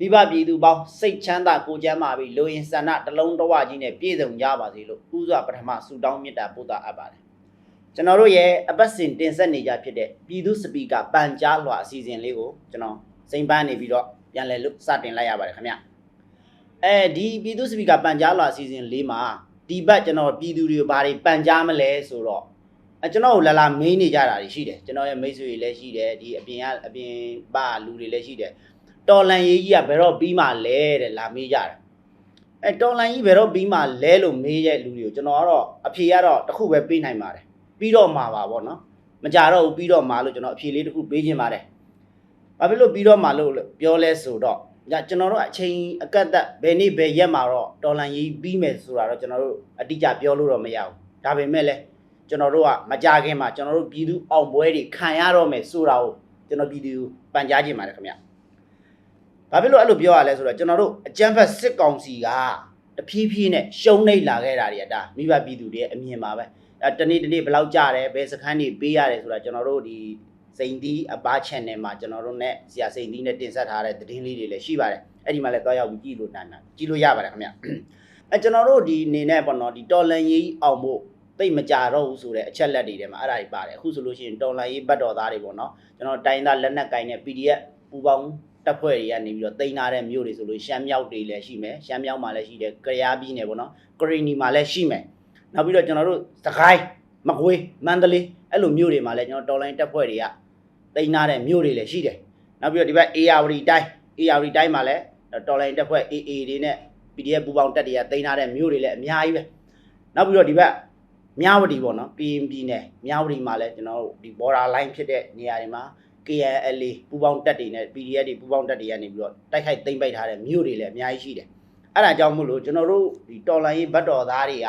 မိဘပြည်သူပေါင်းစိတ်ချမ်းသာကိုယ်ချမ်းသာပြီးလူရင်ဆန္ဒတစ်လုံးတစ်ဝကြီးနဲ့ပြည့်စုံကြပါစေလို့ဥစွာပထမဆုတောင်းမေတ္တာပို့သအပ်ပါတယ်ကျွန်တော်တို့ရဲ့အပတ်စဉ်တင်ဆက်နေကြဖြစ်တဲ့ပြည်သူစပီကာပန်ကြားလွှာအစီအစဉ်လေးကိုကျွန်တော်စိန်ပန်းနေပြီးတော့ပြန်လည်လို့စတင်လိုက်ရပါတယ်ခင်ဗျအဲဒီပြည်သူစပီကာပန်ကြားလွှာအစီအစဉ်လေးမှာဒီဘက်ကျွန်တော်ပြည်သူတွေကိုဘာတွေပန်ကြားမလဲဆိုတော့အဲကျွန်တော်ကိုလာလာမေးနေကြတာတွေရှိတယ်ကျွန်တော်ရဲ့မိတ်ဆွေတွေလည်းရှိတယ်ဒီအပြင်ကအပြင်ပါလူတွေလည်းရှိတယ် တော်လန်ရေးကြီးကဘယ်တော့ပြီးမှလဲတဲ့လာမေးကြတယ်အဲတော်လန်ကြီးဘယ်တော့ပြီးမှလဲလို့မေးရဲ့လူတွေကိုကျွန်တော်ကတော့အဖြေကတော့တစ်ခုပဲပေးနိုင်ပါတယ်ပြီးတော့မှာပါဗောနော်မကြတော့ဘူးပြီးတော့မှာလို့ကျွန်တော်အဖြေလေးတစ်ခုပေးခြင်းပါတယ်ဘာဖြစ်လို့ပြီးတော့မှာလို့ပြောလဲဆိုတော့ညကျွန်တော်တို့အချိန်အကန့်အသတ်ဘယ်နေ့ဘယ်ရက်မှာတော့တော်လန်ရေးပြီးမယ်ဆိုတာတော့ကျွန်တော်တို့အတိအကျပြောလို့တော့မရဘူးဒါပေမဲ့လည်းကျွန်တော်တို့ကမကြခင်မှာကျွန်တော်တို့ပြည်သူအောင်ပွဲတွေခံရတော့မယ်ဆိုတာကိုကျွန်တော်ပြည်သူပန်ကြားခြင်းပါတယ်ခင်ဗျ ဘာဖြစ်လို့အဲ့လိုပြောရလဲဆိုတော့ကျွန်တော်တို့အကြမ်းဖက်စစ်ကောင်စီကတဖြည်းဖြည်းနဲ့ရှုံးနေလာခဲ့တာတွေကဒါမိဘပြည်သူတွေရဲ့အမြင်ပါပဲအဲတနေ့တနေ့ဘယ်လောက်ကြတယ်ဘယ်စခန်းတွေပေးရတယ်ဆိုတာကျွန်တော်တို့ဒီစိန်သီးအပား channel မှာကျွန်တော်တို့ ਨੇ ဆရာစိန်သီးနဲ့တင်ဆက်ထားတဲ့သတင်းလေးတွေလည်းရှိပါတယ်အဲ့ဒီမှာလည်းတွားရောက်ပြီးကြည့်လို့နိုင်တာကြည့်လို့ရပါတယ်ခင်ဗျအဲကျွန်တော်တို့ဒီအနေနဲ့ပေါ့နော်ဒီတော်လန်ရေးအောင်ဖို့သိမကြတော့ဘူးဆိုတဲ့အချက်လက်တွေထဲမှာအဲ့ဒါတွေပါတယ်အခုဆိုလို့ရှိရင်တော်လန်ရေးဘတ်တော်သားတွေပေါ့နော်ကျွန်တော်တိုင်းသားလက်နက်ကိုင်နဲ့ PDF ပူပေါင်း တပ်ဖွဲ့တွေကနေပြီးတော့တိန်းထားတဲ့မြို့တွေဆိုလို့ရှမ်းမြောက်တွေလည်းရှိမယ်ရှမ်းမြောက်မှာလည်းရှိတယ်ကြရားပြည်နယ်ပေါ့နော်ကရီနီမှာလည်းရှိမယ်နောက်ပြီးတော့ကျွန်တော်တို့စကိုင်းမကွေးမန္တလေးအဲ့လိုမြို့တွေမှာလည်းကျွန်တော်တော်လိုင်းတပ်ဖွဲ့တွေကတိန်းထားတဲ့မြို့တွေလည်းရှိတယ်နောက်ပြီးတော့ဒီဘက် AR တိုင်း AR တိုင်းမှာလည်းတော်လိုင်းတပ်ဖွဲ့ AA တွေနဲ့ PDF ပူပေါင်းတပ်တွေကတိန်းထားတဲ့မြို့တွေလည်းအများကြီးပဲနောက်ပြီးတော့ဒီဘက်မြဝတီပေါ့နော်ပြည်ရင်ပြည်နယ်မြဝတီမှာလည်းကျွန်တော်တို့ဒီ border line ဖြစ်တဲ့နေရာတွေမှာ KNLA ပူပေါင်းတက်တွေနဲ့ PDF တွေပူပေါင်းတက်တွေကနေပြီးတော့တိုက်ခိုက်သိမ်းပိုက်ထားတဲ့မြို့တွေလည်းအများကြီးရှိတယ်။အဲ့ဒါကြောင့်မို့လို့ကျွန်တော်တို့ဒီတော်လိုင်းရေးဘတ်တော်သားတွေက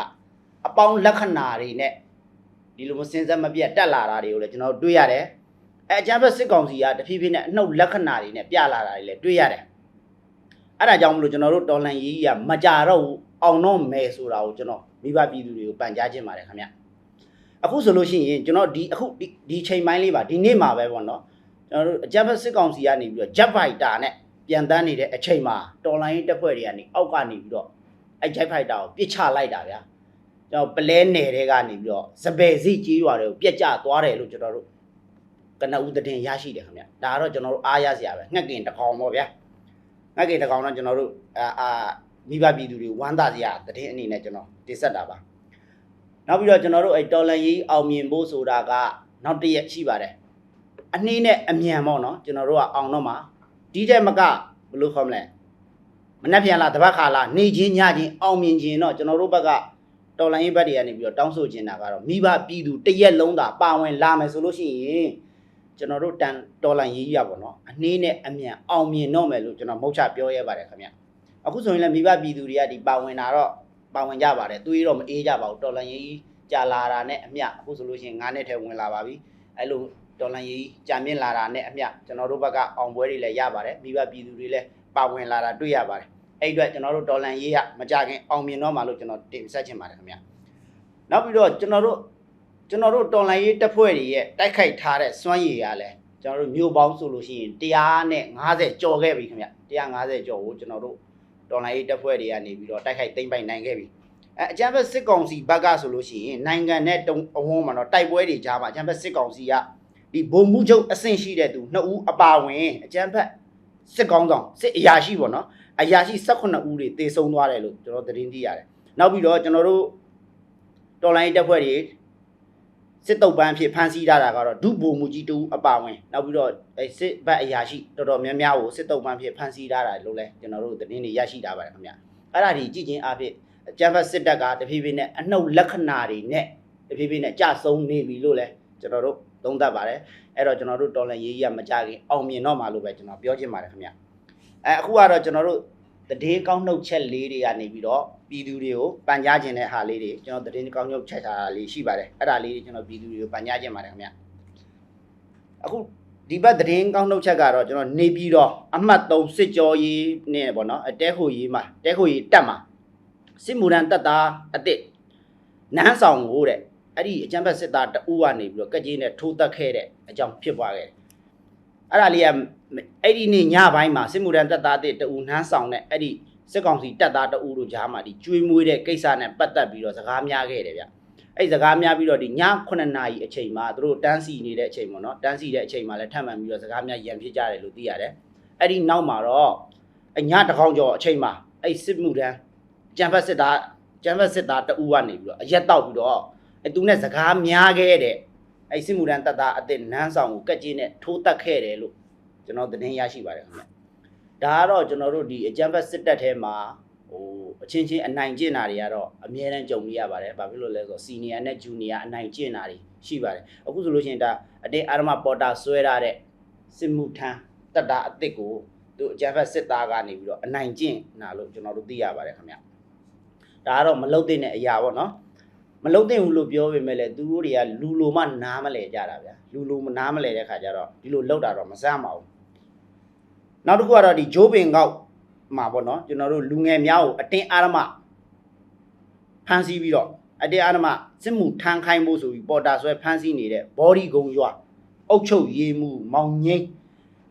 အပေါင်းလက္ခဏာတွေနဲ့ဒီလိုမျိုးစဉ်ဆက်မပြတ်တက်လာတာတွေကိုလည်းကျွန်တော်တို့တွေ့ရတယ်။အဲအကြမ်းဖက်စစ်ကောင်စီကတဖြည်းဖြည်းနဲ့အနှုတ်လက္ခဏာတွေနဲ့ပြလာတာတွေလည်းတွေ့ရတယ်။အဲ့ဒါကြောင့်မို့လို့ကျွန်တော်တို့တော်လိုင်းရေးကမကြတော့ဘူးအောင်တော့မယ်ဆိုတာကိုကျွန်တော်မိဘပြည်သူတွေကိုပန်ကြားခြင်းပါတယ်ခင်ဗျ။အခုဆိုလို့ရှိရင်ကျွန်တော်ဒီအခုဒီဒီချိန်ပိုင်းလေးပါဒီနေ့မှာပဲပေါ့နော် ကျွန်တော်တို့အကြမ်းဖက်စစ်ကောင်စီကနေပြီးတော့ jet fighter နဲ့ပြန်တန်းနေတဲ့အချိန်မှာတော်လိုင်းတပ်ဖွဲ့တွေကနေအောက်ကနေပြီးတော့အဲ jet fighter ကိုပစ်ချလိုက်တာဗျာကျွန်တော်ပလဲနယ်တွေကနေပြီးတော့စပယ်စီကြီးရွာတွေကိုပြက်ကျသွားတယ်လို့ကျွန်တော်တို့ကနဦးသတင်းရရှိတယ်ခင်ဗျဒါကတော့ကျွန်တော်တို့အားရစရာပဲငှက်ကင်တစ်ကောင်ပေါ့ဗျာငှက်ကင်တစ်ကောင်တော့ကျွန်တော်တို့အာအာမိဘပြည်သူတွေဝမ်းသာစရာသတင်းအနေနဲ့ကျွန်တော်တင်ဆက်တာပါနောက်ပြီးတော့ကျွန်တော်တို့အဲတော်လန်ရေးအောင်မြင်ဖို့ဆိုတာကနောက်တစ်ရက်ရှိပါတယ် အနှင်းနဲ့အမြန်ပေါ့နော်ကျွန်တော်တို့ကအောင်တော့မှာဒီတဲ့မကဘယ်လိုခေါ်မလဲမနှက်ပြန်လာတပတ်ခါလာနေချင်းညချင်းအောင်မြင်ချင်းတော့ကျွန်တော်တို့ဘက်ကတော်လိုင်းရေးဘက်တွေကနေပြီးတော့တောင်းဆိုချင်တာကတော့မိဘပြည်သူတရက်လုံးသာပါဝင်လာမယ်ဆိုလို့ရှိရင်ကျွန်တော်တို့တန်တော်လိုင်းရေးရပါတော့အနှင်းနဲ့အမြန်အောင်မြင်တော့မယ်လို့ကျွန်တော်မဟုတ်ချပြောရဲပါတယ်ခင်ဗျအခုဆိုရင်လည်းမိဘပြည်သူတွေကဒီပါဝင်လာတော့ပါဝင်ကြပါတယ်တွေးတော့မအေးကြပါဘူးတော်လိုင်းရေးကြာလာတာနဲ့အမျှအခုဆိုလို့ရှိရင်9နှစ်ထဲဝင်လာပါပြီအဲ့လို ဒေါ်လာရေးကြာမြင့်လာတာနဲ့အမျှကျွန်တော်တို့ဘက်ကအောင်ပွဲတွေလည်းရပါတယ်မိဘပြည်သူတွေလည်းပါဝင်လာတာတွေ့ရပါတယ်အဲ့အတွက်ကျွန်တော်တို့ဒေါ်လာရေးကမကြခင်အောင်မြင်တော့မှလို့ကျွန်တော်တင်ဆက်ချင်ပါတယ်ခင်ဗျနောက်ပြီးတော့ကျွန်တော်တို့ကျွန်တော်တို့ဒေါ်လာရေးတပ်ဖွဲ့တွေရဲ့တိုက်ခိုက်ထားတဲ့စွမ်းရည်ရလဲကျွန်တော်တို့မျိုးပေါင်းဆိုလို့ရှိရင်150ကျော်ခဲ့ပြီခင်ဗျ150ကျော်ကိုကျွန်တော်တို့ဒေါ်လာရေးတပ်ဖွဲ့တွေကနေပြီးတော့တိုက်ခိုက်သိမ်းပိုက်နိုင်ခဲ့ပြီအဲအကြမ်းဖက်စစ်ကောင်စီဘက်ကဆိုလို့ရှိရင်နိုင်ငံနဲ့တုံအဝန်းမှာတော့တိုက်ပွဲတွေကြားမှာအကြမ်းဖက်စစ်ကောင်စီက ဒီဘုံမှုချုပ်အဆင့်ရှိတဲ့သူနှစ်ဦးအပါဝင်အကျန်းဖက်စစ်ကောင်းဆောင်စစ်အရာရှိပေါ့နော်အရာရှိ18ဦးတွေတေဆုံးသွားတယ်လို့ကျွန်တော်သတင်းသိရတယ်နောက်ပြီးတော့ကျွန်တော်တို့တော်လိုင်းတပ်ဖွဲ့တွေစစ်တုပ်ပန်းဖြစ်ဖမ်းဆီးထားတာကတော့ဒုဗိုလ်မှူးကြီးတူအပါဝင်နောက်ပြီးတော့အဲစစ်ဘက်အရာရှိတော်တော်များများကိုစစ်တုပ်ပန်းဖြစ်ဖမ်းဆီးထားတာလို့လဲကျွန်တော်တို့သတင်းတွေရရှိထားပါတယ်ခင်ဗျအဲ့ဒါဒီကြည့်ချင်းအဖြစ်အကျန်းဖက်စစ်တပ်ကတဖြည်းဖြည်းနဲ့အနှုတ်လက္ခဏာတွေနဲ့တဖြည်းဖြည်းနဲ့ကြဆုံးနေပြီလို့လဲကျွန်တော်တို့ သုံးသပ်ပါတယ်အဲ့တော့ကျွန်တော်တို့တော်လန်ရေးကြီးကမကြခင်အောင်မြင်တော့မှာလို့ပဲကျွန်တော်ပြောချင်ပါတယ်ခင်ဗျအဲအခုကတော့ကျွန်တော်တို့တည်င်းကောင်းနှုတ်ချက်လေးတွေကနေပြီးတော့ပြည်သူတွေကိုပန်ကြားခြင်းတဲ့ဟာလေးတွေကျွန်တော်တည်င်းကောင်းနှုတ်ချက်ထားတာလေးရှိပါတယ်အဲ့ဒါလေးတွေကျွန်တော်ပြည်သူတွေကိုပန်ကြားခြင်းပါတယ်ခင်ဗျအခုဒီဘက်တည်င်းကောင်းနှုတ်ချက်ကတော့ကျွန်တော်နေပြီးတော့အမှတ်3စစ်ကြောရေးနဲ့ပေါ့နော်အတဲခိုရေးမှာတဲခိုရေးတက်မှာစစ်မှုရန်တက်တာအစ်စ်နန်းဆောင်ကိုတဲ့ အဲ့ဒီအကြံဖက်စစ်သားတဦးကနေပြီးတော့ကက်ကြီးနဲ့ထိုးတက်ခဲ့တဲ့အကြောင်းဖြစ်သွားခဲ့တယ်။အဲ့ဒါလေးကအဲ့ဒီနေ့ညပိုင်းမှာစစ်မှုထမ်းတပ်သားတစ်တူနှမ်းဆောင်တဲ့အဲ့ဒီစစ်ကောင်စီတပ်သားတူတို့ကြားမှာဒီကျွေးမွေးတဲ့ကိစ္စနဲ့ပတ်သက်ပြီးတော့စကားများခဲ့တယ်ဗျအဲ့ဒီစကားများပြီးတော့ဒီည9နာရီအချိန်မှာသူတို့တန်းစီနေတဲ့အချိန်ပေါ့နော်တန်းစီတဲ့အချိန်မှာလည်းထပ်မံပြီးတော့စကားများရန်ဖြစ်ကြတယ်လို့သိရတယ်အဲ့ဒီနောက်မှာတော့အညတကောင်ကျော်အချိန်မှာအဲ့စစ်မှုထမ်းကြံဖက်စစ်သားကြံဖက်စစ်သားတူကနေပြီးတော့အရက်တောက်ပြီးတော့အဲ့ သူနဲ့စကားများခဲ့တဲ့အဲ့စစ်မှုထမ်းတပ်သားအစ်စ်နန်းဆောင်ကိုကက်ကြီးနဲ့ထိုးတက်ခဲ့တယ်လို့ကျွန်တော်သတင်းရရှိပါတယ်ခင်ဗျဒါကတော့ကျွန်တော်တို့ဒီအကြမ်းဖက်စစ်တပ်ထဲမှာဟိုအချင်းချင်းအနိုင်ကျင့်တာတွေကတော့အများတန်းကြုံနေရပါတယ်ဘာဖြစ်လို့လဲဆိုတော့စီနီယာနဲ့ဂျူနီယာအနိုင်ကျင့်တာတွေရှိပါတယ်အခုဆိုလို့ရှိရင်ဒါအတင်းအာရမပေါ်တာဆွဲရတဲ့စစ်မှုထမ်းတပ်သားအစ်စ်ကိုသူအကြမ်းဖက်စစ်သားကနေပြီးတော့အနိုင်ကျင့်နာလို့ကျွန်တော်တို့သိရပါတယ်ခင်ဗျဒါကတော့မလုတ်တဲ့အရာပေါ့နော် မလုတ်တဲ့ဘူးလို့ပြောပေမဲ့လည်းသူတို့တွေကလူလိုမှနားမလဲကြတာဗျာလူလိုမနားမလဲတဲ့ခါကျတော့ဒီလိုလောက်တာတော့မစမ်းပါဘူးနောက်တစ်ခုကတော့ဒီဂျိုးပင်ကောက်မှာပေါ့နော်ကျွန်တော်တို့လူငယ်များကိုအတင်းအာရမဖမ်းဆီးပြီးတော့အတင်းအာရမစစ်မှုထမ်းခိုင်းဖို့ဆိုပြီးပေါ်တာဆွဲဖမ်းဆီးနေတဲ့ body ဂုံရွာအုတ်ချုပ်ရေးမှုမောင်ငိမ့်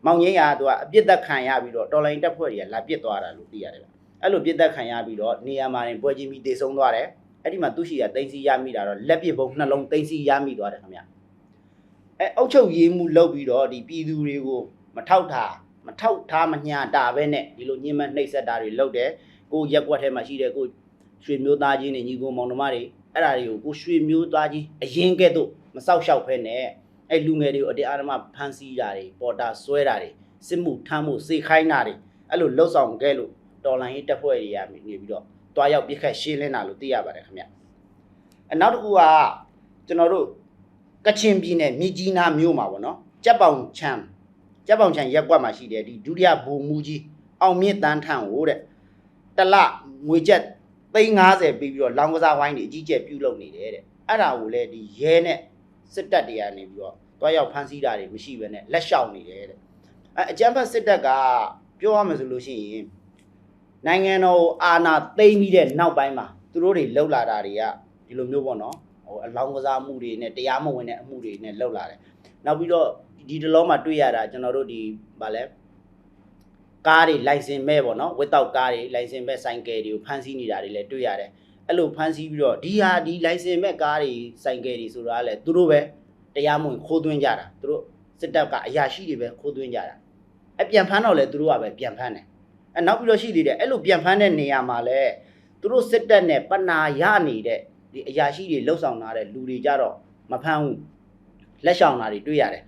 မောင်ငိမ့်ကသူကအပြစ်သက်ခံရပြီးတော့တော်လိုင်းတက်ဖွဲ့တွေကလာပြစ်သွားတာလို့သိရတယ်ဗျအဲ့လိုပြစ်သက်ခံရပြီးတော့နေရာမှာနေပွဲချင်းပြီးတေဆုံးသွားတယ် အဲ့ဒီမှာသူရှိရတိမ့်စီရမိတာတော့လက်ပစ်ပုံနှလုံးတိမ့်စီရမိသွားတယ်ခင်ဗျအဲအုတ်ချုပ်ရေးမှုလုပ်ပြီးတော့ဒီပြည်သူတွေကိုမထောက်ထားမထောက်ထားမညာတာပဲနဲ့ဒီလိုညှဉ်းမနှိပ်စက်တာတွေလုပ်တယ်ကိုရက်ကွက်ထဲမှာရှိတဲ့ကိုရွှေမျိုးသားချင်းတွေညီကိုမောင်နှမတွေအဲ့ဒါတွေကိုကိုရွှေမျိုးသားချင်းအရင်ကဲ့သို့မစောက်ရှောက်ဖဲနဲ့အဲ့လူငယ်တွေကိုအတင်းအဓမ္မဖမ်းဆီးတာတွေပေါ်တာဆွဲတာတွေစစ်မှုထမ်းမှုစေခိုင်းတာတွေအဲ့လိုလှုပ်ဆောင်ခဲ့လို့တော်လိုင်းရေးတပ်ဖွဲ့တွေကနေပြီးတော့ တွားရောက်ပြစ်ခတ်ရှင်းလင်းတာလို့သိရပါတယ်ခင်ဗျအနောက်တစ်ခုကကျွန်တော်တို့ကချင်ပြည်နယ်မြစ်ကြီးနားမြို့မှာပေါ့နော်ကြက်ပေါင်ချမ်းကြက်ပေါင်ချံရက်ကွက်မှာရှိတယ်ဒီဒုတိယဘုံမူကြီးအောင်မြင့်တန်းထန့်ဟိုတဲ့တလငွေကျပ်350ပြီးပြီးတော့လောင်ကစားဝိုင်းတွေအကြီးကျယ်ပြုတ်လုပ်နေတယ်တဲ့အဲ့ဒါကိုလည်းဒီရဲနဲ့စစ်တပ်တွေကနေပြီးတော့တွားရောက်ဖမ်းဆီးတာတွေမရှိဘဲနဲ့လက်လျှောက်နေတယ်တဲ့အဲအကြမ်းဖက်စစ်တပ်ကပြောရမယ်ဆိုလို့ရှိရင် နိုင်ငံတော်ကိုအာဏာသိမ်းပြီးတဲ့နောက်ပိုင်းမှာသူတို့တွေလှုပ်လာတာတွေကဒီလိုမျိုးပေါ့နော်ဟိုအလောင်းကစားမှုတွေနဲ့တရားမဝင်တဲ့အမှုတွေနဲ့လှုပ်လာတယ်နောက်ပြီးတော့ဒီတလုံးမှာတွေ့ရတာကျွန်တော်တို့ဒီဗာလဲကားတွေလိုင်စင်မဲ့ပေါ့နော်ဝက်တောက်ကားတွေလိုင်စင်မဲ့ဆိုင်ကယ်တွေကိုဖမ်းဆီးနေတာတွေလည်းတွေ့ရတယ်အဲ့လိုဖမ်းဆီးပြီးတော့ဒီဟာဒီလိုင်စင်မဲ့ကားတွေဆိုင်ကယ်တွေဆိုတာလည်းသူတို့ပဲတရားမဝင်ခိုးသွင်းကြတာသူတို့စစ်တပ်ကအရာရှိတွေပဲခိုးသွင်းကြတာအပြန်ဖမ်းတော့လေသူတို့ကပဲပြန်ဖမ်းတယ် အဲနောက်ပြီးတော့ရှိသေးတယ်အဲ့လိုပြန်ဖမ်းတဲ့နေရာမှာလည်းသူတို့စစ်တပ်နဲ့ပနာရနေတဲ့ဒီအရာရှိတွေလှုပ်ဆောင်လာတဲ့လူတွေကြတော့မဖမ်းဘူးလက်ဆောင်တာတွေတွေ့ရတယ်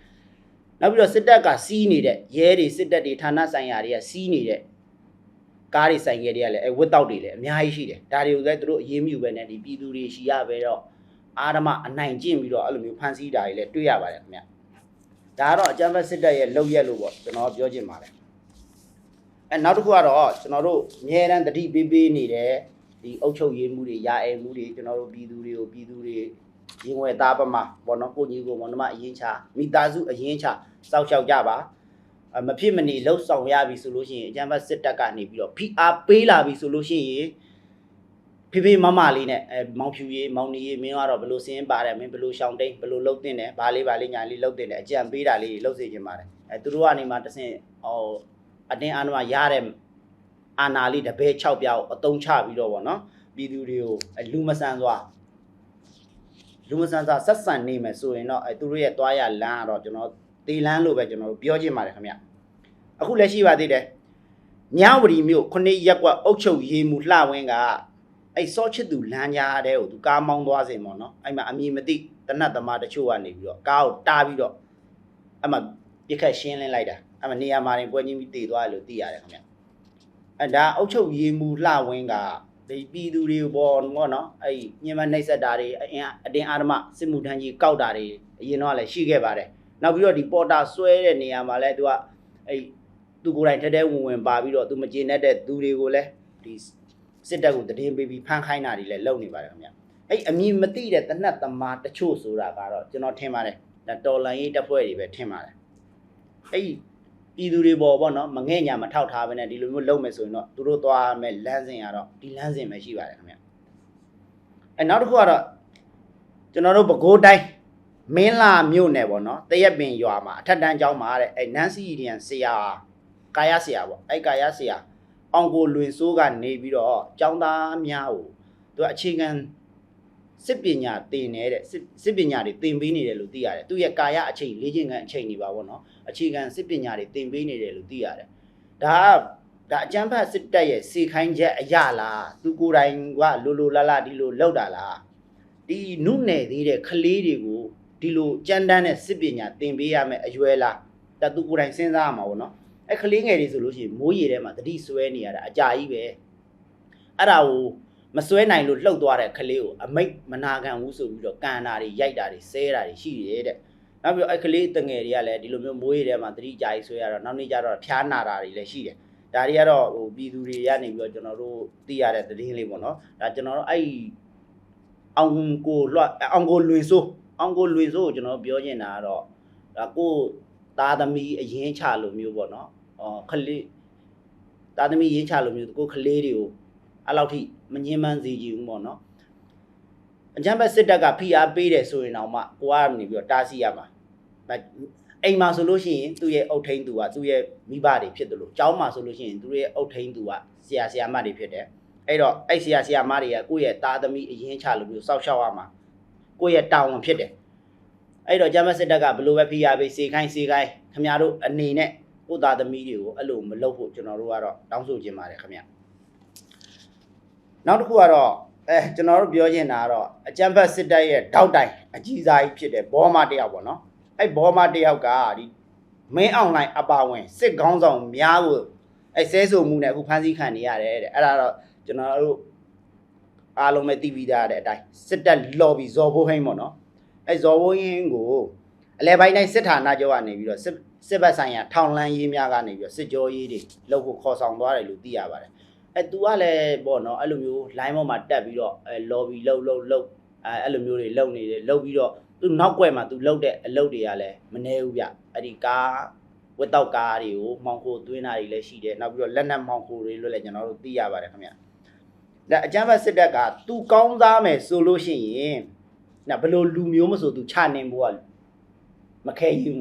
နောက်ပြီးတော့စစ်တပ်ကစီးနေတဲ့ရဲတွေစစ်တပ်တွေဌာနဆိုင်ရာတွေကစီးနေတဲ့ကားတွေဆိုင်ကယ်တွေကလည်းအဲဝက်တောက်တွေလည်းအများကြီးရှိတယ်ဒါတွေကိုလည်းသူတို့အရေးမြူပဲနဲ့ဒီပြည်သူတွေရှိရပဲတော့အာရမအနိုင်ကျင့်ပြီးတော့အဲ့လိုမျိုးဖန်ဆီးတာတွေလည်းတွေ့ရပါတယ်ခင်ဗျဒါကတော့အကြမ်းဖက်စစ်တပ်ရဲ့လုပ်ရက်လို့ပေါ့ကျွန်တော်ပြောချင်ပါတယ် အဲနောက်တစ်ခုကတော့ကျွန်တော်တို့အများရန်တတိပေးပေးနေတဲ့ဒီအုတ်ချုပ်ရေးမှုတွေရာအဲမှုတွေကျွန်တော်တို့ပြည်သူတွေကိုပြည်သူတွေရင်ဝယ်သားပမာဘောနော်ကိုကြီးကိုမောင်နှမအရင်ချမိသားစုအရင်ချစောက်ရှောက်ကြပါအမဖြစ်မနေလှုပ်ဆောင်ရပြီဆိုလို့ရှိရင်အကြံဖတ်စစ်တပ်ကနေပြီးတော့ဖိအားပေးလာပြီဆိုလို့ရှိရင်ဖေဖေမမလေးနဲ့အဲမောင်ဖြူရေးမောင်နီရေးမင်းကတော့ဘလို့စင်းပါတယ်မင်းဘလို့ရှောင်းတိန်ဘလို့လှုပ်တင်တယ်ဘာလေးဘာလေးညာလေးလှုပ်တင်တယ်အကြံပေးတာလေးလှုပ်စေချင်ပါတယ်အဲသူတို့ကနေမှတဆင့်ဟို အတင်းအာဏာရတဲ့အာနာလေးတပည့်6ပြောက်အတုံးချပြီးတော့ဗောနော်ပြည်သူတွေကိုအဲလူမဆန်စွာလူမဆန်စာဆက်ဆံနေမယ်ဆိုရင်တော့အဲသူတို့ရဲ့တွားရလမ်းကတော့ကျွန်တော်တေလန်းလို့ပဲကျွန်တော်တို့ပြောချင်ပါတယ်ခင်ဗျအခုလည်းရှိပါသေးတယ်ညဝရီမြို့ခုနှစ်ရက်ကွက်အုတ်ချုပ်ရေးမှုလှဝင်းကအဲစောချစ်သူလမ်းကြားတဲ့ကိုသူကားမောင်းသွားစင်ပေါ့နော်အဲ့မှာအမည်မသိတနတ်သမားတချို့ကနေပြီးတော့ကားကိုတားပြီးတော့အဲ့မှာပြစ်ခတ်ရှင်းလင်းလိုက်တာ အဲ့မှာနေရာမှာနေပွဲချင်းပြီးတည်သွားတယ်လို့သိရတယ်ခင်ဗျအဲဒါအုတ်ချုပ်ရေးမှုလှဝင်းကဒီပြည်သူတွေပေါ်ပေါ့နော်အဲ့ညင်မနှိပ်စက်တာတွေအင်အားအတင်းအာဓမ္မစစ်မှုထမ်းကြီးကောက်တာတွေအရင်တော့လည်းရှိခဲ့ပါတယ်နောက်ပြီးတော့ဒီပေါ်တာဆွဲတဲ့နေရာမှာလည်းသူကအဲ့သူကိုယ်တိုင်ထဲထဲဝင်ဝင်ပါပြီးတော့သူမကျေနပ်တဲ့သူတွေကိုလည်းဒီစစ်တပ်ကိုတည်င်းပေးပြီးဖမ်းခိုင်းတာတွေလည်းလုပ်နေပါတယ်ခင်ဗျအဲ့အမည်မသိတဲ့တနတ်သမားတချို့ဆိုတာကတော့ကျွန်တော်ထင်ပါတယ်ဒါတော်လန်ရေးတပ်ဖွဲ့တွေပဲထင်ပါတယ်အဲ့ ပြည်သူတွေပေါ်ပေါ့နော်မငဲ့ညာမထောက်ထားဘဲနဲ့ဒီလိုမျိုးလုပ်မယ်ဆိုရင်တော့သူတို့သွားမယ်လမ်းစဉ်ကတော့ဒီလမ်းစဉ်ပဲရှိပါတယ်ခင်ဗျအဲနောက်တစ်ခုကတော့ကျွန်တော်တို့ပဲခူးတိုင်းမင်းလာမြို့နယ်ပေါ့နော်တရက်ပင်ရွာမှာအထက်တန်းကျောင်းမှာတဲ့အဲနန်းစီရီယန်ဆရာကာယဆရာပေါ့အဲကာယဆရာအောင်ကိုလွင်စိုးကနေပြီးတော့ကျောင်းသားများကိုသူကအခြေခံ စစ်ပညာသင်နေတဲ့စစ်စစ်ပညာတွေသင်ပေးနေတယ်လို့သိရတယ်သူရဲ့ကာယအချိန်လေ့ကျင့်ခန်းအချိန်တွေပါပေါ့နော်အခြေခံစစ်ပညာတွေသင်ပေးနေတယ်လို့သိရတယ်ဒါကဒါအကျန်းဖတ်စစ်တပ်ရဲ့စီခိုင်းချက်အရလားသူကိုယ်တိုင်ကလိုလိုလာလာဒီလိုလောက်တာလားဒီနုနယ်သေးတဲ့ကလေးတွေကိုဒီလိုကြမ်းတမ်းတဲ့စစ်ပညာသင်ပေးရမယ်အရွယ်လားတသူကိုယ်တိုင်စဉ်းစားရမှာပေါ့နော်အဲကလေးငယ်တွေဆိုလို့ရှိရင်မိုးရေထဲမှာတတိဆွဲနေရတာအကြာကြီးပဲအဲ့ဒါကို မဆွဲနိုင်လို့လှုပ်သွားတဲ့ကလေးကိုအမိတ်မနာခံဘူးဆိုပြီးတော့ကန်တာတွေရိုက်တာတွေဆဲတာတွေရှိတယ်တဲ့နောက်ပြီးတော့အဲ့ကလေးတငယ်တွေကလည်းဒီလိုမျိုးမိုးရေထဲမှာတတိကြာကြီးဆွဲရတော့နောက်နေ့ကျတော့ဖျားနာတာတွေလည်းရှိတယ်ဒါတွေကတော့ဟိုပြည်သူတွေရနေပြီးတော့ကျွန်တော်တို့သိရတဲ့သတင်းလေးပေါ့နော်ဒါကျွန်တော်တို့အဲ့အောင်ကိုလွတ်အောင်ကိုလွင်စိုးအောင်ကိုလွင်စိုးကိုကျွန်တော်ပြောချင်တာကတော့ဒါကိုသားသမီးအရင်ချလို့မျိုးပေါ့နော်အော်ခလေးသားသမီးရင်းချလို့မျိုးကိုခလေးတွေကို အဲ့လောက်ထိမငင်းမန်းစေချင်ဘူးပေါ့နော်အကြမ်းဖက်စစ်တပ်ကဖိအားပေးတယ်ဆိုရင်တော့မှကိုကနေပြီးတော့တားဆီးရမှာဒါအိမ်မှာဆိုလို့ရှိရင်သူ့ရဲ့အုတ်ထိန်သူကသူ့ရဲ့မိဘတွေဖြစ်တယ်လို့ကျောင်းမှာဆိုလို့ရှိရင်သူ့ရဲ့အုတ်ထိန်သူကဆရာဆရာမတွေဖြစ်တယ်အဲ့တော့အဲ့ဆရာဆရာမတွေကကိုယ့်ရဲ့သားသမီးအရင်ချလို့မျိုးစောက်ရှောက်ရမှာကိုယ့်ရဲ့တာဝန်ဖြစ်တယ်အဲ့တော့ဂျမတ်စစ်တပ်ကဘလို့ပဲဖိအားပေးစေခိုင်းစေခိုင်းခင်ဗျားတို့အနေနဲ့ကိုယ့်သားသမီးတွေကိုအဲ့လိုမလုပ်ဖို့ကျွန်တော်တို့ကတော့တောင်းဆိုချင်ပါတယ်ခင်ဗျ နောက်တစ်ခုကတော့အဲကျွန်တော်တို့ပြောချင်တာကတော့အကြံဖတ်စစ်တပ်ရဲ့တောက်တိုင်အကြီးစားကြီးဖြစ်တဲ့ဘောမတယောက်ပေါ့နော်အဲ့ဘောမတယောက်ကဒီမင်းအွန်လိုင်းအပါဝင်စစ်ကောင်းဆောင်များကိုအဲ့ဆဲဆိုမှုနဲ့အခုဖမ်းဆီးခံနေရတယ်တဲ့အဲ့ဒါတော့ကျွန်တော်တို့အားလုံးပဲသိပြီးသားတဲ့အတိုင်းစစ်တပ် lobby ဇော်ဘိုးဟိန်းပေါ့နော်အဲဇော်ဘိုးဟင်းကိုအလဲပိုင်းတိုင်းစစ်ဌာနကျောကနေပြီးတော့စစ်စစ်ဘက်ဆိုင်ရာထောင်လန်းရေးများကနေပြီးတော့စစ်ကြောရေးတွေလုပ်ဖို့ခေါ်ဆောင်သွားတယ်လို့သိရပါတယ် အဲသူကလည်းပေါ့နော်အဲ့လိုမျိုး line ပေါ်မှာတက်ပြီးတော့အဲ lobby လုပ်လုပ်လုပ်အဲအဲ့လိုမျိုးတွေလုပ်နေတယ်လုပ်ပြီးတော့သူနောက်ွယ်မှာသူလုပ်တဲ့အလုပ်တွေကလည်းမနှဲဘူးဗျအဲ့ဒီကားဝက်တော့ကားတွေကိုမှောင်ခိုသွင်းတာတွေလည်းရှိတယ်နောက်ပြီးတော့လက်နက်မှောင်ခိုတွေလို့လည်းကျွန်တော်တို့သိရပါတယ်ခင်ဗျဒါအကြမ်းဖက်စစ်တပ်ကသူကောင်းသားမယ်ဆိုလို့ရှိရင်နာဘယ်လို့လူမျိုးမဆိုသူချနိုင်ဖို့ကမခဲရင်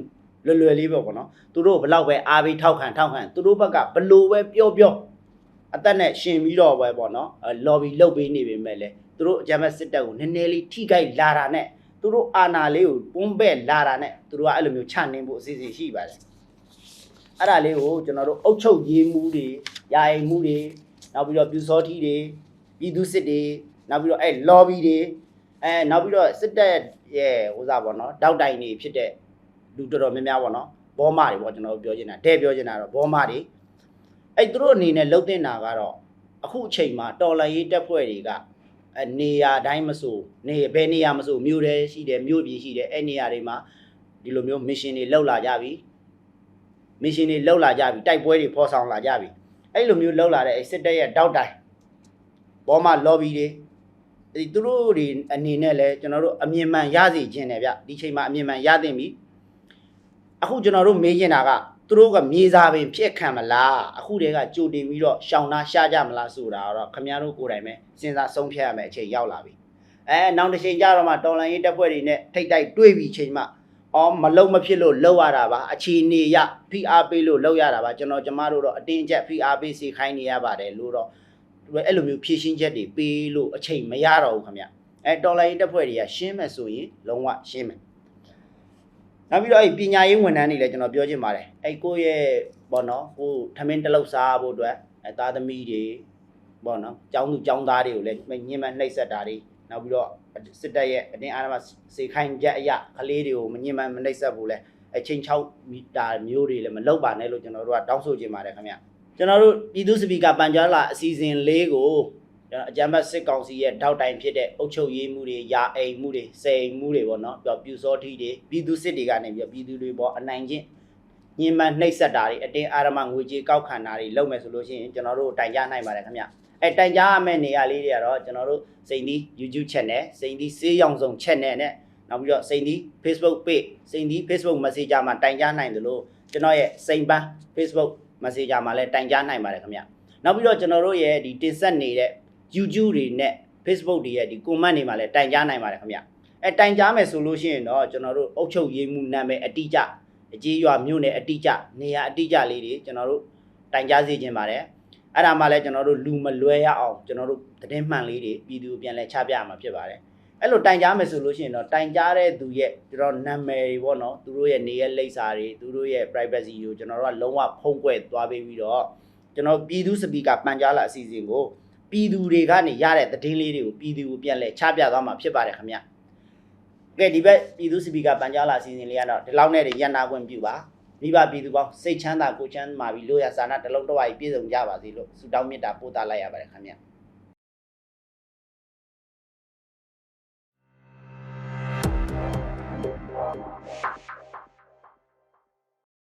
လွယ်လွယ်လေးပဲပေါ့နော်သူတို့ဘလောက်ပဲအားပေးထောက်ခံထောက်ခံသူတို့ဘက်ကဘလို့ပဲပြောပြော အသက်နဲ့ရှင်ပြီးတော့ပဲပေါ့နော်လော်ဘီလုပ်ပေးနေပေမဲ့လေသူတို့အကြမ်းဖက်စစ်တပ်ကိုနည်းနည်းလေးထိခိုက်လာတာနဲ့သူတို့အာဏာလေးကိုပုံးပဲ့လာတာနဲ့သူတို့ကအဲ့လိုမျိုးချနိုင်ဖို့အစီအစဉ်ရှိပါတယ်အဲ့ဒါလေးကိုကျွန်တော်တို့အုတ်ချုပ်ရေးမှုတွေယာယီမှုတွေနောက်ပြီးတော့ပြူစောထီတွေပြည်သူစစ်တွေနောက်ပြီးတော့အဲ lobby တွေအဲနောက်ပြီးတော့စစ်တပ်ရဲ့ဟိုစားပေါ့နော်တောက်တိုင်တွေဖြစ်တဲ့လူတော်တော်များများပေါ့နော်ဘောမတွေပေါ့ကျွန်တော်တို့ပြောချင်တာတဲ့ပြောချင်တာတော့ဘောမတွေ အဲသူတို့အနေနဲ့လှုပ်တင်တာကတော့အခုအချိန်မှာတော်လန်ရေးတက်ဖွဲ့တွေကအဲနေရာတိုင်းမဆိုနေဘယ်နေရာမဆိုမြို့ထဲရှိတယ်မြို့ပြည်ရှိတယ်အဲနေရာတွေမှာဒီလိုမျိုး mission တွေလောက်လာကြပြီ mission တွေလောက်လာကြပြီတိုက်ပွဲတွေဖော်ဆောင်လာကြပြီအဲ့လိုမျိုးလောက်လာတဲ့အဲစစ်တပ်ရဲ့တောက်တိုင်ဘောမှာ lobby တွေဒီသူတို့တွေအနေနဲ့လဲကျွန်တော်တို့အမြင်မှန်ရစေခြင်းတယ်ဗျဒီချိန်မှာအမြင်မှန်ရသင့်ပြီအခုကျွန်တော်တို့မေးချင်တာက သူတို့ကမြေစာပင်ဖြစ်ခံမလားအခုတည်းကကြိုတင်ပြီးတော့ရှောင်နာရှားကြမလားဆိုတာတော့ခင်ဗျားတို့ကိုယ်တိုင်ပဲစဉ်းစားဆုံးဖြတ်ရမယ်အချိန်ရောက်လာပြီအဲနောက်တစ်ချိန်ကျတော့မှတော်လန်ရေးတပ်ဖွဲ့တွေနဲ့ထိတ်တိုက်တွေးပြီးချိန်မှအော်မလုံမဖြစ်လို့လှုပ်ရတာပါအခြေအနေရဖိအားပေးလို့လှုပ်ရတာပါကျွန်တော်ကျမတို့တော့အတင်းကျပ်ဖိအားပေးစီခိုင်းနေရပါတယ်လို့တော့သူတို့အဲ့လိုမျိုးဖြည့်ရှင်းချက်တွေပေးလို့အချိန်မရတော့ဘူးခင်ဗျအဲတော်လိုင်းတက်ဖွဲ့တွေကရှင်းမယ်ဆိုရင်လုံးဝရှင်းမယ် နောက်ပြီးတော့အဲ့ပညာရေးဝန်ထမ်းတွေလည်းကျွန်တော်ပြောချင်ပါတယ်အဲ့ကိုယ့်ရဲ့ဘောနော်ကိုထမင်းတစ်လောက်စားဖို့အတွက်အဲသားသမီးတွေဘောနော်ကျောင်းသူကျောင်းသားတွေကိုလည်းညှဉ်းပန်းနှိပ်စက်တာတွေနောက်ပြီးတော့စစ်တပ်ရဲ့အတင်းအားမစေခိုင်းချက်အရာကလေးတွေကိုမညှဉ်းပန်းမနှိပ်စက်ဘူးလဲအချိန်6မီတာမျိုးတွေလည်းမလောက်ပါနဲ့လို့ကျွန်တော်တို့ကတောင်းဆိုချင်ပါတယ်ခင်ဗျကျွန်တော်တို့ပြည်သူ့စပီကာပန်ကြားလာအစီအစဉ်လေးကိုကျွန်တော် အကြမ်းဖက်စစ်ကောင်စီရဲ့တောက်တိုင်ဖြစ်တဲ့အုပ်ချုပ်ရေးမှုတွေယာအိမ်မှုတွေစေအိမ်မှုတွေပေါ့နော်ပြီးတော့ပြူစောထီတွေပြည်သူစစ်တွေကနေပြီးတော့ပြည်သူတွေပေါ်အနိုင်ချင်းညင်မှန်နှိပ်စက်တာတွေအတင်းအာရမငွေကြေးကောက်ခံတာတွေလုပ်မယ်ဆိုလို့ရှိရင်ကျွန်တော်တို့တိုင်ကြားနိုင်ပါတယ်ခင်ဗျအဲတိုင်ကြားရမယ့်နေရာလေးတွေကတော့ကျွန်တော်တို့စိန်ဒီ YouTube channel စိန်ဒီစေးရောင်စုံ channel နဲ့နောက်ပြီးတော့စိန်ဒီ Facebook page စိန်ဒီ Facebook Messenger မှာတိုင်ကြားနိုင်တယ်လို့ကျွန်တော်ရဲ့စိန်ပန်း Facebook Messenger မှာလည်းတိုင်ကြားနိုင်ပါတယ်ခင်ဗျနောက်ပြီးတော့ကျွန်တော်တို့ရဲ့ဒီတင်ဆက်နေတဲ့ YouTube တွေနဲ့ Facebook တွေရဲ့ဒီ comment တွေမှာလည်းတိုင်ကြားနိုင်ပါတယ်ခင်ဗျအဲတိုင်ကြားမယ်ဆိုလို့ရှိရင်တော့ကျွန်တော်တို့အုပ်ချုပ်ရေးမှုနာမည်အတိအကျအကြီးရွာမြို့နယ်အတိအကျနေရာအတိအကျလေးတွေကျွန်တော်တို့တိုင်ကြားစေခြင်းပါတယ်အဲ့ဒါမှလည်းကျွန်တော်တို့လူမလွဲရအောင်ကျွန်တော်တို့သတင်းမှန်လေးတွေပြည်သူကိုပြန်လဲချပြရမှာဖြစ်ပါတယ်အဲ့လိုတိုင်ကြားမယ်ဆိုလို့ရှိရင်တော့တိုင်ကြားတဲ့သူရဲ့ကျွန်တော်နာမည်တွေပေါ့နော်သူတို့ရဲ့နေရဲ့လိပ်စာတွေသူတို့ရဲ့ privacy ကိုကျွန်တော်တို့ကလုံးဝဖုံးကွယ်သွားပေးပြီးတော့ကျွန်တော်ပြည်သူစပီကာပန်ကြားလာအစီအစဉ်ကို ပြည်သူတွေကနေရတဲ့သတင်းလေးတွေကိုပြည်သူကိုပြန်လဲချပြသွားမှာဖြစ်ပါတယ်ခင်ဗျကဲဒီဘက်ပြည်သူစပီကာပန်ကြားလာအစီအစဉ်လေးကတော့ဒီလောက်နဲ့တည်းရန်နာခွင့်ပြုပါမိဘပြည်သူပေါင်းစိတ်ချမ်းသာကိုယ်ချမ်းသာပြီးလို့ရစာနာတစ်လုံးတစ်ဝါးကြီးပြည့်စုံကြပါစေလို့ဆုတောင်းမေတ္တာပို့သလိုက်ရပါတယ်ခင်ဗျ Thank